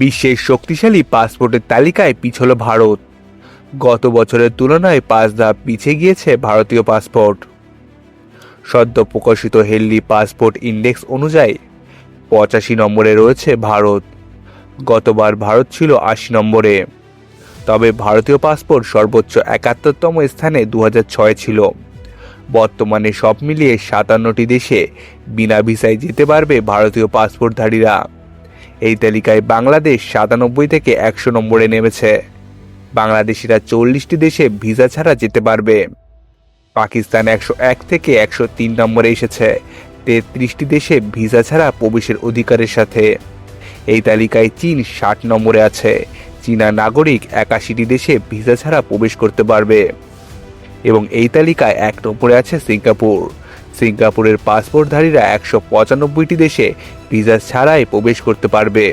বিশ্বের শক্তিশালী পাসপোর্টের তালিকায় পিছল ভারত। গত বছরের তুলনায় পাঁচ ধাপ পিছিয়ে গিয়েছে ভারতীয় পাসপোর্ট। সদ্য প্রকাশিত হেললি পাসপোর্ট ইন্ডেক্স অনুযায়ী পঁচাশি নম্বরে রয়েছে ভারত। গতবার ভারত ছিল আশি নম্বরে। তবে ভারতীয় পাসপোর্ট সর্বোচ্চ একাত্তরতম স্থানে দু ছয় ছিল। বর্তমানে সব মিলিয়ে সাতান্নটি দেশে বিনা ভিসায় যেতে পারবে ভারতীয় পাসপোর্টধারীরা। এই তালিকায় বাংলাদেশ সাতানব্বই থেকে একশো নম্বরে নেমেছে। বাংলাদেশিরা চল্লিশটি দেশে ভিসা ছাড়া যেতে পারবে। পাকিস্তান একশো এক থেকে একশো তিন নম্বরে এসেছে। তেত্রিশটি দেশে ভিসা ছাড়া প্রবেশের অধিকারের সাথে। এই তালিকায় চীন ষাট নম্বরে আছে। চীনা নাগরিক একাশিটি দেশে ভিসা ছাড়া প্রবেশ করতে পারবে। এবং এই তালিকায় এক নম্বরে আছে সিঙ্গাপুর। সিঙ্গাপুরের পাসপোর্টধারীরা একশো পঁচানব্বইটি দেশে ভিসা ছাড়াই প্রবেশ করতে পারবে।